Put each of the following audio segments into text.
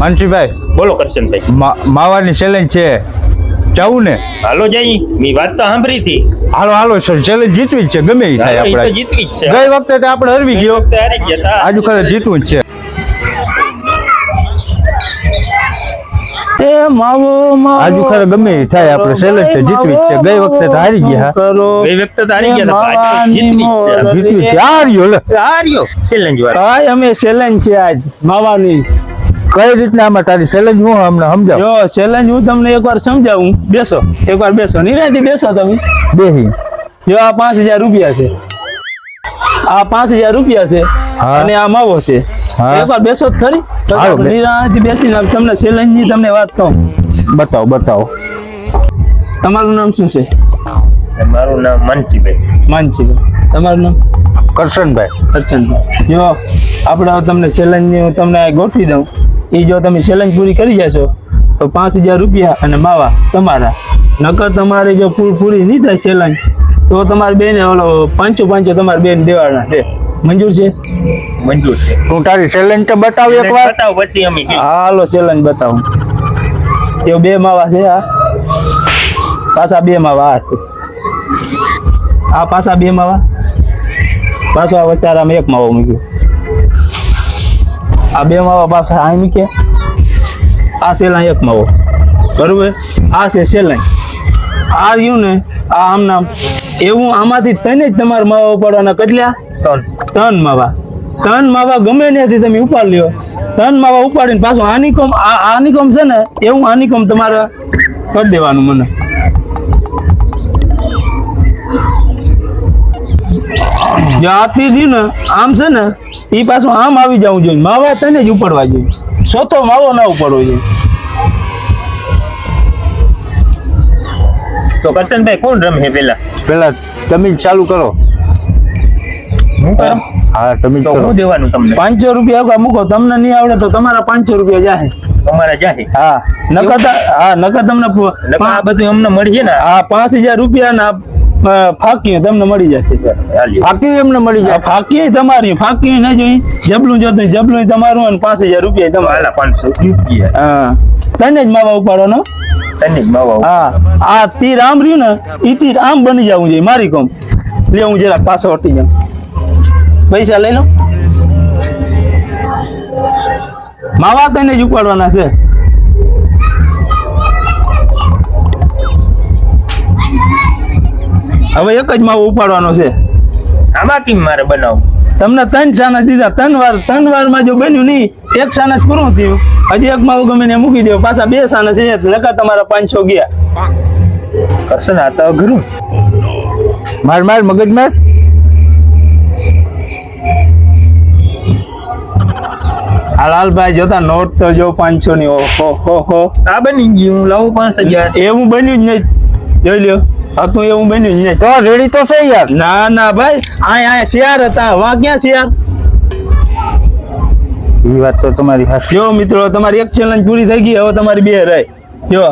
માનસીભાઈ બોલો કરશનભાઈ. માવાની ચેલેન્જ છે. જવું ને? હાલો જઈ મી વાત તો સાંભળી હતી. હાલો હાલો સર ચેલેન્જ જીતવી જ છે ગમે એ થાય આપણે જીતવી જ છે. ગઈ વખતે તો આપણે હરવી ગયો. વખતે હારી ગયા. આજુ ખરે જીતવું જ છે. તે માવો માવો આજુ ખરે ગમે એ થાય આપણે ચેલેન્જ તો જીતવી જ છે. ગઈ વખતે તો હારી ગયા. કરો. ગઈ વખતે તો હારી ગયા તા, પણ આજ તો જીતવી જ છે. જીતવી છે. હાર્યો લે. હાર્યો. ચેલેન્જ વાળો. હા અમે ચેલેન્જ છે આજ માવાની. કઈ રીતના આમાં તારી ચેલેન્જ હું અમને સમજાવ. જો ચેલેન્જ હું તમને એકવાર સમજાવું. બેસો. એકવાર બેસો. નિરાંતી બેસો તમે. દેહી જો આ પાંચ હજાર રૂપિયા છે. આ પાંચ હજાર રૂપિયા છે અને આ માવો છે. એકવાર બેસો જ ખરી. નિરાંતે બેસીને તમને ચેલેન્જની તમને વાત કહું. બતાવો બતાવો. તમારું નામ શું છે? મારું નામ માનસીભાઈ માનસીભાઈ તમારું નામ? કરશનભાઈ. કરશનભાઈ. જો આપણે તમને ચેલેન્જ હું તમને આ ગોઠવી દઉં. એ જો તમે ચેલેન્જ પૂરી કરી જશો તો પાંચ હજાર રૂપિયા અને માવા તમારા. નકર તમારે જો ફૂલ પૂરી નહીં થાય ચેલેન્જ તો તમારે બેને ઓલો પાંચો પાંચો તમારે બેન દેવાના છે. મંજૂર છે? મંજૂર છે. તું તારી ચેલેન્જ તો બતાવ એકવાર. બતાવું પછી અમે. હાલો ચેલેન્જ બતાવું. એ બે માવા છે આ પાછા બે માવા આ છે. આ પાછા બે માવા? પાછો આ વચારામાં એક માવો મૂક્યો. આ બે માવા પાસે આ કે? આ સેલાઈ એક માવો. બરોબર? આ છે સેલાઈ. આ રહ્યું ને આ આમ નામ. એવું આમાંથી તને જ તમારે માવા ઉપાડવાના કેટલા ત્રણ. ત્રણ માવા. ત્રણ માવા ગમે ત્યાંથી તમે ઉપાડ લ્યો. ત્રણ માવા ઉપાડીને પાછું હાનિકોમ આ કોમ છે ને એવું હાનિકોમ તમારે કરી દેવાનું મને. જો આથી રહ્યું ને આમ છે ને એ પાછું આમ આવી જવું જોઈએ. માવા તને જ ઉપાડવા જોઈએ. સોતો માવો ના ઉપાડવો જોઈએ. તો કરશનભાઈ કોણ રમે પેલા? પેલા તમે ચાલુ કરો. હું કરું? હા તમે તો હું દેવાનું તમને? પાંચસો રૂપિયા મૂકો. તમને નહીં આવડે તો તમારા પાંચસો રૂપિયા જાય તમારા જાય હા. નકર હા નકર તમને આ બધું અમને મળીએ ને. આ પાંચ હજાર રૂપિયા ના ફાકી તમને મળી જશે ફાકી એમને મળી જાય. ફાકી તમારી ફાકી ન જોઈ. જબલું જોતું જબલું તમારું અને પાંચ હજાર રૂપિયા તમારા. પાંચસો રૂપિયા. હા. તને જ માવા ઉપાડવાનો? તને જ માવા હા. આ તીર આમ રહ્યું ને એ તીર આમ બની જવું જોઈએ મારી કોમ. લે હું જરાક પાછો હટી જાઉં. પૈસા લઈ લો. માવા તને જ ઉપાડવાના છે. હવે એક જ માવો ઉપાડવાનો છે. આમાં કેમ મારે બનાવવું. તમને ત્રણ છાના દીધા. ત્રણ વાર ત્રણ વારમાં જો બન્યું નહીં એક છાના જ પૂરું થયું. હજી એક માવો ગમે ને મૂકી દો પાછા બે છાના છે. નકા તમારા પાંચસો ગયા. કરશન આ તો અઘરું. માર માર મગજ માર. હાલ હાલ જોતા નોટ તો જો પાંચસો ની ઓહો હો હો. આ બની ગયું. હું લાવું પાંચ હજાર. એવું બન્યું જ નહીં. જોઈ લ્યો. હતું એવું બન્યું નહીં તો રેડી તો છે યાર. ના ના ભાઈ. આય આય શિયાર હતા. વા ક્યાં શિયાર એ વાત તો તમારી હાચી. જો મિત્રો તમારી એક ચેલેન્જ પૂરી થઈ ગઈ. હવે તમારી બે રહી જો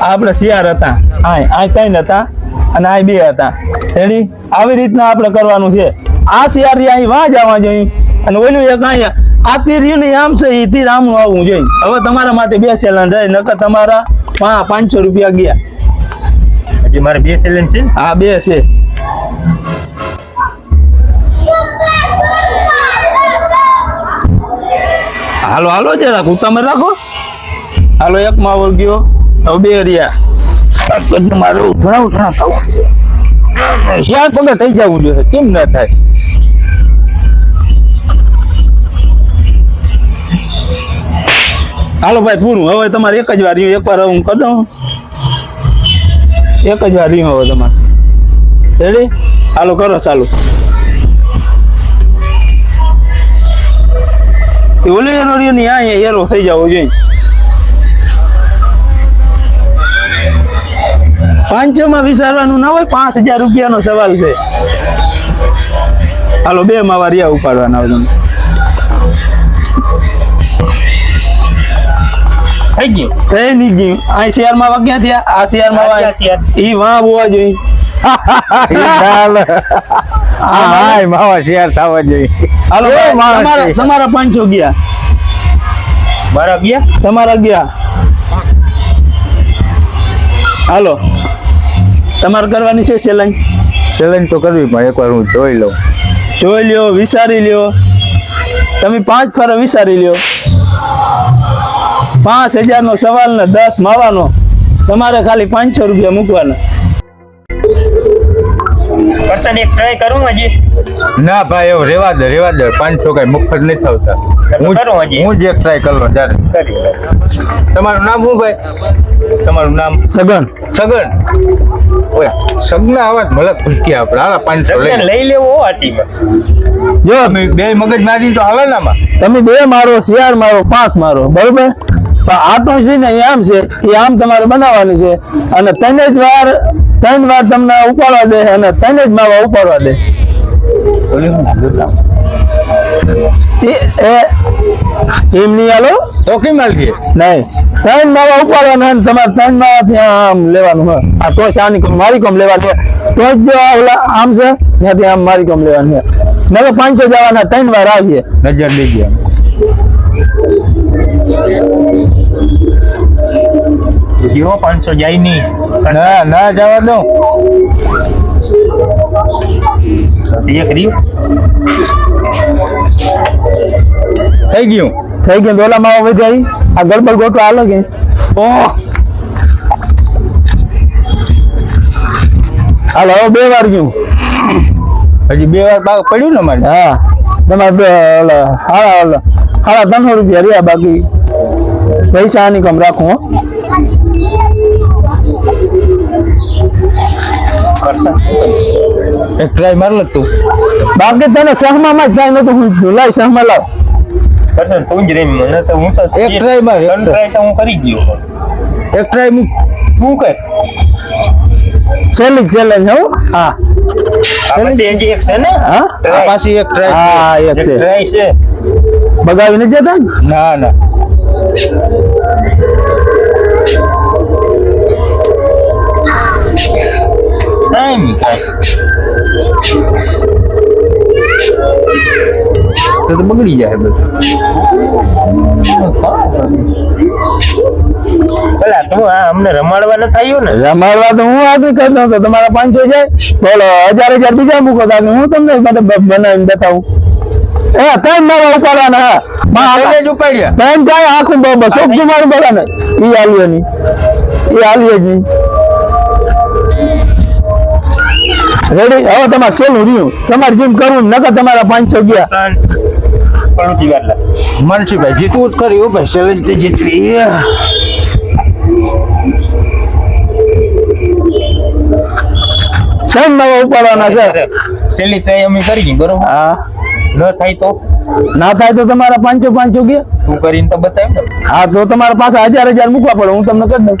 આપણે શિયાર હતા. આય આય ત્રણ હતા અને આય બે હતા. રેડી આવી રીતના આપણે કરવાનું છે. આ શિયાર અહીં વાં જવા જોઈએ અને ઓલું એક અહીંયા આ તીર રહ્યું ને આમ છે એ તીર આમનું આવવું જોઈએ હવે તમારા માટે બે ચેલેન્જ રહે નકર તમારા પાંચસો રૂપિયા ગયા. હજી મારે બે સિલિન્ડર છે હા, બે છે. હાલો હાલો જરા તમે રાખો? હાલો, એક માં ગયો. હવે બે રહ્યા. મારે ઉઠણા ઉઠણા થવું શિયાળ પગે થઈ જવું જોઈએ, કેમ ના થાય? હાલો ભાઈ, પૂરું. હવે તમારે એક જ વાર એક વાર હું કરી એક જ વાર રહ્યું હવે તમારે રેડી હાલો કરો ચાલુ એ ઓલે એનો રહ્યો ને આ એરો થઈ જવો જોઈએ પાંચસો માં વિચારવાનું ના હોય પાંચ હજાર રૂપિયાનો સવાલ છે હાલો બે માં વારિયા ઉપાડવાના હોય તમે થઈ ગયું? થઈ નહીં ગયું. આ શેરમાં વાગ્યા થયા. આ શેરમાં આ શેર? ઈ વા હોવા જોઈએ. હાય માવા શિયાળ થવા જોઈએ. હાલો તમારા તમારા પાંચસો ગયા. મારા ગયા? તમારા ગયા. હાલો. તમારે કરવાની છે ચેલેન્જ ચેલેન્જ તો કરવી પણ એકવાર હું જોઈ લઉં. જોઈ લ્યો વિચારી લ્યો. તમે પાંચ ફરે વિચારી લ્યો. પાંચ હજારનો સવાલ ને દસ માવાનો. તમારે ખાલી પાંચસો રૂપિયા મૂકવાના. એક ટ્રાય કરું હજી. ના ભાઈ એવું રેવા દે રેવા દે. પાંચસો કઈ મફત નથી થતા હું કરો હજી. હું જ એક ટ્રાય ત્યારે. તમારું નામ શું ભાઈ? તમારું નામ? સગન. સગન. ઓય સગના આવા મલક ફૂટકી આપણે. હાલા પાંચસો લઈ લઈ લેવો આટીમાં જો તમે બે મગજ મારી તો હાલે તમે બે મારો શિયાર મારો પાંચ મારો. બરોબર? પણ આટો છે ને એ આમ છે એ આમ તમારે બનાવવાની છે. અને ત્રણ જ વાર ત્રણ વાર તમને ઉપાડવા દે અને ત્રણ જ માવા ઉપાડવા દે. ઓલી શું જોતા? એ- એ એમ નહીં હાલો? તો કેમ હાલતી નહીં. ત્રણ માવા ઉપાડવાના અને તમારે ત્રણ માવા ત્યાં આમ લેવાનું હોય. આ તો આની મારી કોમ લેવાની. તો જ ઓલા આમ છે ત્યાંથી આમ મારી કોમ લેવાની હોય. નકર પાંચસો જવાના ત્રણ વાર આવીએ. નજર લઈ આમ. જીવો પાંચસો જાય નહીં ના ના જવા દઉં. એક રહ્યું થઈ ગયું. થઈ ગયું. ડોલા માં વધી આ ગડબડ ગોટો હાલો કે. ઓહ. હાલો હવે બે વાર ગયું. હજી બે વાર બાગ પડ્યું ને મારે હા. તમારે હાડા હાડા ત્રણસો રૂપિયા રહ્યા બાકી. પૈસા આની કમ રાખું હો. એક ટ્રાય માર લે તું. બાકી તને સહમાં માં કાંઈ નતું હું લાવ સહમાં લાવ. કરશે તું જ રેમ મને તો હું તો એક ટ્રાય માર, ત્રણ ટ્રાય તો હું કરી ગયો છું. એક ટ્રાય હું તું કર. ચેલેન્જ ચેલેન્જ હો. હા. પછી હજી એક છે ને? હા? પાછી એક ટ્રાય હા એક એક છે ટ્રાય છે. બગાવી નથી જતા ના ના. કાંઈ તો તો બગડી જાય બધું પેલા તું આ અમને રમાડવા ન થયું ને રમાડવા તો હું આગળ કરતો હતો તમારા પાંચસો જાય બોલો હજાર હજાર બીજા મૂકો તાકે હું તમને બનાવીને બતાવું. એ ત્રણ મારા ઉપાડવાના હા. જ ઉપાડ્યા. ત્રણ જાય આખું બસ બ- શોખ જુમાડું બોલાને ઈ આલીએ ની ઈ આલીએ જ નહીં. રેડી હવે તમારે સેલું રહ્યું. તમારે જેમ કરવું નકર તમારા પાંચસો ગયા. મનસુભાઈ જીતવું જ કર્યું ભાઈ ચેલેન્જ તો જીતવી. કેમ નવા ઉપાડવાના છે? સેલી try અમે કરી બરોબર? હા. ન થાય તો? ના થાય તો તમારા પાંચસો પાંચો ગયા? તું કરીને તો બતાવ હા તો તમારા પાસે હજાર હજાર મૂકવા પડે હું તમને કરી દઉં.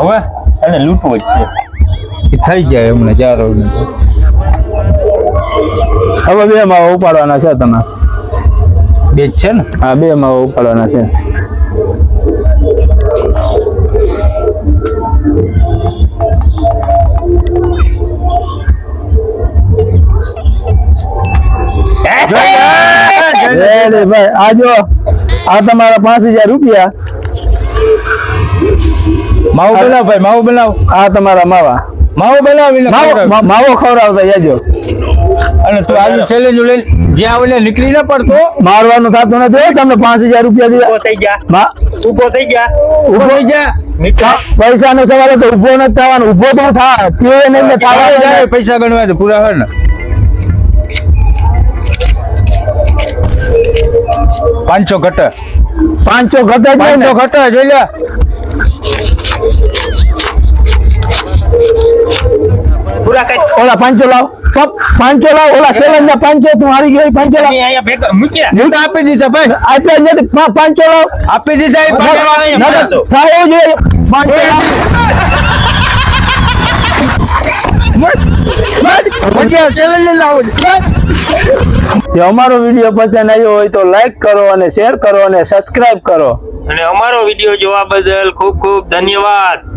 હવે અને લૂંટવો જ છે. એ થઈ જાય એમને ચાર હવે બે માવા ઉપાડવાના છે તમે. બે જ છે ને? હા બે માવા ઉપાડવાના છે. આ જો આ તમારા પાંચ હજાર રૂપિયા. માવો બનાવ ભાઈ માવો બનાવ. આ તમારા માવા. માવો બનાવી માવો ખવડાવતા જાજો અને તું આવી ચેલેન્જ લઈ જ્યાં ઓલે નીકળી ના પડતો. મારવાનું થતું નથી તમને પાંચ હજાર રૂપિયા દીધા. થઈ ગયા ઊભો થઈ ગયા ઊભો થઈ ગયા પૈસા નો સવાલ તો ઊભો નથી થવાનો. ઊભો તો થા તે ને એટલે થવા. પૈસા ગણવા તો પૂરા હોય ને. પાંચસો ઘટ. પાંચસો ઘટ જ નહીં. પાંચસો ઘટ જોઈ લે. ઓલા પાંચો લાવ. પાંચો લાવ. ઓલા સેલન ના પાંચો તું હારી ગયો પાંચો લાવ. અહીંયા ભેગા મૂક્યા. હું તો આપી દીધા ભાઈ. આટલે નથી પા- પાંચસો લાવ. આપી દીધા થાય જોઈએ પાંચસો લાવ. અમારો વીડિયો પસંદ આવ્યો હોય તો લાઈક કરો અને શેર કરો અને સબસ્ક્રાઇબ કરો. અને અમારો વીડિયો જોવા બદલ ખૂબ ખૂબ ધન્યવાદ.